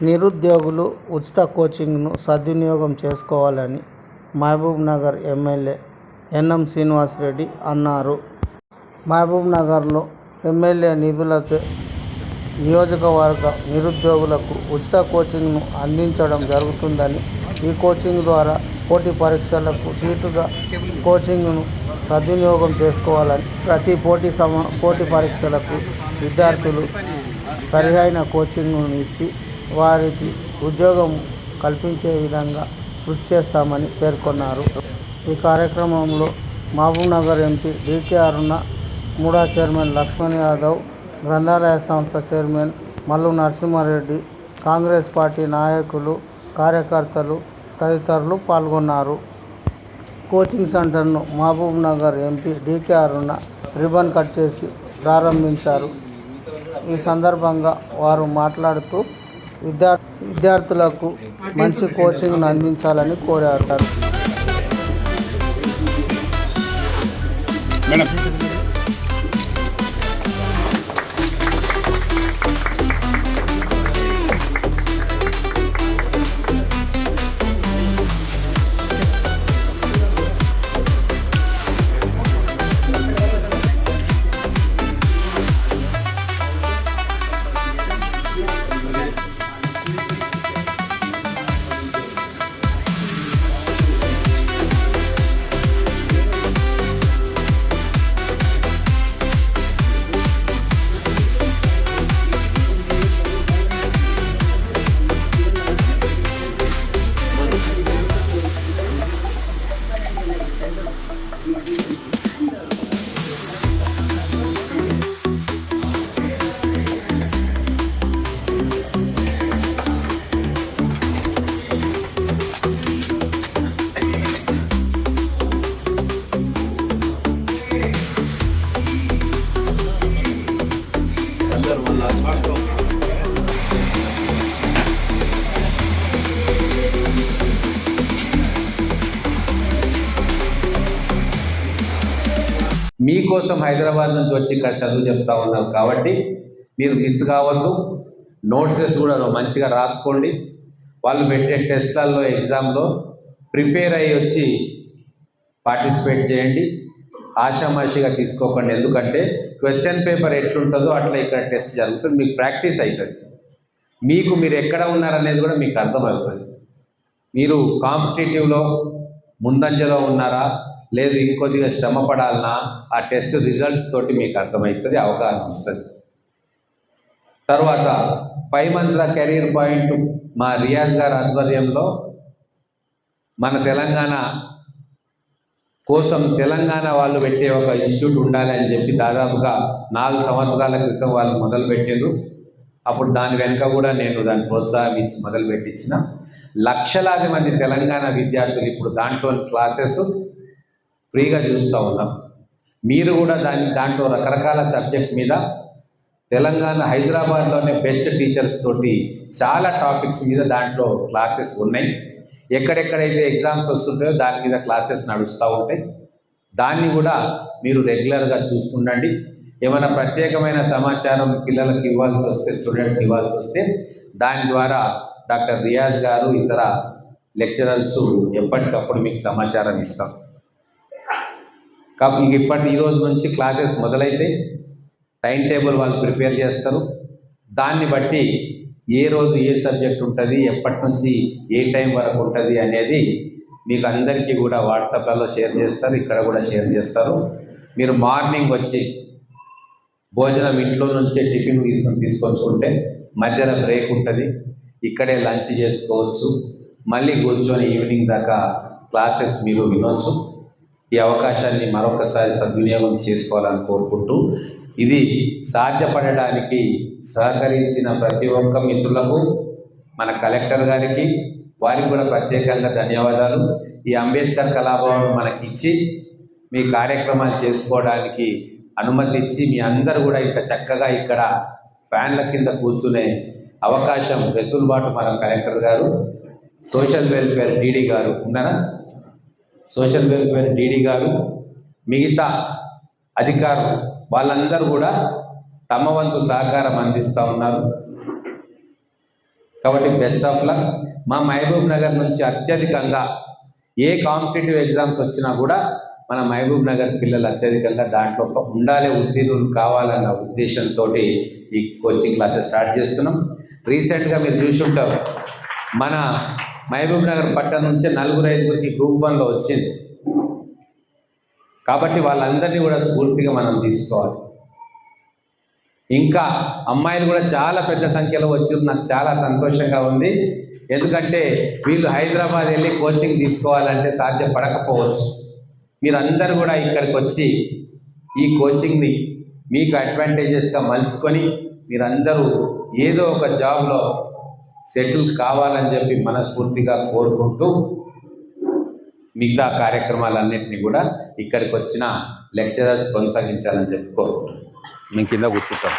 నిరుద్యోగులు ఉచిత కోచింగ్ను సద్వినియోగం చేసుకోవాలని మహబూబ్ నగర్ ఎమ్మెల్యే ఎన్ఎం శ్రీనివాసరెడ్డి అన్నారు. మహబూబ్ నగర్లో ఎమ్మెల్యే నిధులతో నియోజకవర్గ నిరుద్యోగులకు ఉచిత కోచింగ్ను అందించడం జరుగుతుందని ఈ కోచింగ్ ద్వారా పోటీ పరీక్షలకు సీటుగా కోచింగ్ను సద్వినియోగం చేసుకోవాలని ప్రతి పోటీ సమ పోటీ పరీక్షలకు విద్యార్థులు సరిహైన కోచింగ్ను ఇచ్చి వారికి ఉద్యోగం కల్పించే విధంగా కృషి చేస్తామని పేర్కొన్నారు. ఈ కార్యక్రమంలో Mahabub Nagar MP DK Aruna MUDA chairman Lakshman Yadav గ్రంథాలయ సంస్థ చైర్మన్ మల్లు నరసింహారెడ్డి కాంగ్రెస్ పార్టీ నాయకులు కార్యకర్తలు తదితరులు పాల్గొన్నారు. కోచింగ్ సెంటర్ను Mahabub Nagar MP DK Aruna ribbon cut చేసి ప్రారంభించారు. ఈ సందర్భంగా వారు మాట్లాడుతూ విద్యార్థులకు మంచి కోచింగ్ను అందించాలని కోరారు. మీకోసం హైదరాబాద్ నుంచి వచ్చి ఇక్కడ చదువు చెప్తా ఉన్నారు కాబట్టి మీరు మిస్ కావద్దు. నోట్సెస్ కూడా మంచిగా రాసుకోండి. వాళ్ళు పెట్టే టెస్ట్లలో ఎగ్జామ్లో ప్రిపేర్ అయ్యి వచ్చి పార్టిసిపేట్ చేయండి. ఆషామాషిగా తీసుకోకండి. ఎందుకంటే క్వశ్చన్ పేపర్ ఎట్లుంటుందో అట్లా ఇక్కడ టెస్ట్ జరుగుతుంది. మీకు ప్రాక్టీస్ అవుతుంది. మీకు మీరు ఎక్కడ ఉన్నారనేది కూడా మీకు అర్థమవుతుంది. మీరు కాంపిటేటివ్లో ముందంజలో ఉన్నారా? లేదు ఇంకొద్దిగా శ్రమ పడాలనా ఆ టెస్ట్ రిజల్ట్స్ తోటి మీకు అర్థమవుతుంది అవగాహన వస్తుంది. తర్వాత ఫైవ్ మంత్ల కెరీర్ పాయింట్ మా రియాజ్ గారి ఆధ్వర్యంలో మన తెలంగాణ కోసం తెలంగాణ వాళ్ళు పెట్టే ఒక ఇన్స్టిట్యూట్ ఉండాలి అని చెప్పి దాదాపుగా నాలుగు సంవత్సరాల క్రితం వాళ్ళు మొదలు పెట్టిండ్రు. అప్పుడు దాని వెనుక కూడా నేను దాన్ని ప్రోత్సాహించి మొదలు పెట్టించిన. లక్షలాది మంది తెలంగాణ విద్యార్థులు ఇప్పుడు దాంట్లో క్లాసెస్ ఫ్రీగా చూస్తూ ఉన్నాం. మీరు కూడా దాని దాంట్లో రకరకాల సబ్జెక్ట్ మీద తెలంగాణ హైదరాబాద్లోనే బెస్ట్ టీచర్స్ తోటి చాలా టాపిక్స్ మీద దాంట్లో క్లాసెస్ ఉన్నాయి. ఎక్కడెక్కడైతే ఎగ్జామ్స్ వస్తుంటాయో దాని మీద క్లాసెస్ నడుస్తూ ఉంటాయి. దాన్ని కూడా మీరు రెగ్యులర్గా చూస్తుండండి. ఏమైనా ప్రత్యేకమైన సమాచారం పిల్లలకు ఇవ్వాల్సి వస్తే స్టూడెంట్స్కి ఇవ్వాల్సి వస్తే దాని ద్వారా డాక్టర్ రియాజ్ గారు ఇతర లెక్చరర్స్ ఎప్పటికప్పుడు మీకు సమాచారం ఇస్తాం. కాబట్టి ఇప్పటి ఈ రోజు నుంచి క్లాసెస్ మొదలైతే టైం టేబుల్ వాళ్ళు ప్రిపేర్ చేస్తారు. దాన్ని బట్టి ఏ రోజు ఏ సబ్జెక్ట్ ఉంటుంది ఎప్పటి నుంచి ఏ టైం వరకు ఉంటుంది అనేది మీకు అందరికీ కూడా వాట్సాప్లలో షేర్ చేస్తారు ఇక్కడ కూడా షేర్ చేస్తారు. మీరు మార్నింగ్ వచ్చి భోజనం ఇంట్లో నుంచే టిఫిన్ తీసుకొని తీసుకొచ్చుకుంటే మధ్యలో బ్రేక్ ఉంటుంది. ఇక్కడే లంచ్ చేసుకోవచ్చు. మళ్ళీ కూర్చొని ఈవినింగ్ దాకా క్లాసెస్ మీరు వినొచ్చు. ఈ అవకాశాన్ని మరొకసారి సద్వినియోగం చేసుకోవాలని కోరుకుంటూ ఇది సాధ్యపడడానికి సహకరించిన ప్రతి ఒక్క మిత్రులకు మన కలెక్టర్ గారికి వారికి కూడా ప్రత్యేకంగా ధన్యవాదాలు. ఈ అంబేద్కర్ కళాభవన్ మనకి ఇచ్చి మీ కార్యక్రమాలు చేసుకోవడానికి అనుమతి ఇచ్చి మీ అందరూ కూడా ఇంత చక్కగా ఇక్కడ ఫ్యాన్ల కింద కూర్చునే అవకాశం వెసులుబాటు మన కలెక్టర్ గారు. సోషల్ వెల్ఫేర్ డీడీ గారు ఉన్నారా? సోషల్ వెల్ఫేర్ డీడీ గారు మిగతా అధికారులు వాళ్ళందరూ కూడా తమ వంతు సహకారం అందిస్తూ ఉన్నారు. కాబట్టి బెస్ట్ ఆఫ్ లక్. మా మహబూబ్ నగర్ నుంచి అత్యధికంగా ఏ కాంపిటేటివ్ ఎగ్జామ్స్ వచ్చినా కూడా మన మహబూబ్ నగర్ పిల్లలు అత్యధికంగా దాంట్లో ఉండాలి ఉత్తీర్ణులు కావాలన్న ఉద్దేశంతో ఈ కోచింగ్ క్లాసెస్ స్టార్ట్ చేస్తున్నాం. రీసెంట్గా మీరు చూసి ఉంటారు మన మహబూబ్ నగర్ పట్టణం నుంచే నలుగురు ఐదుగురికి గ్రూప్ వన్లో వచ్చింది. కాబట్టి వాళ్ళందరినీ కూడా స్ఫూర్తిగా మనం తీసుకోవాలి. ఇంకా అమ్మాయిలు కూడా చాలా పెద్ద సంఖ్యలో వచ్చి నాకు చాలా సంతోషంగా ఉంది. ఎందుకంటే వీళ్ళు హైదరాబాద్ వెళ్ళి కోచింగ్ తీసుకోవాలంటే సాధ్యపడకపోవచ్చు. మీరందరూ కూడా ఇక్కడికి వచ్చి ఈ కోచింగ్ని మీకు అడ్వాంటేజెస్గా మలుచుకొని మీరందరూ ఏదో ఒక జాబ్లో సెటిల్ కావాలని చెప్పి మనస్ఫూర్తిగా కోరుకుంటూ మిగతా కార్యక్రమాలన్నింటినీ కూడా ఇక్కడికి వచ్చిన లెక్చరర్స్ కొనసాగించాలని చెప్పి కోరుకుంటున్నాం మేము కింద కూర్చుంటాం.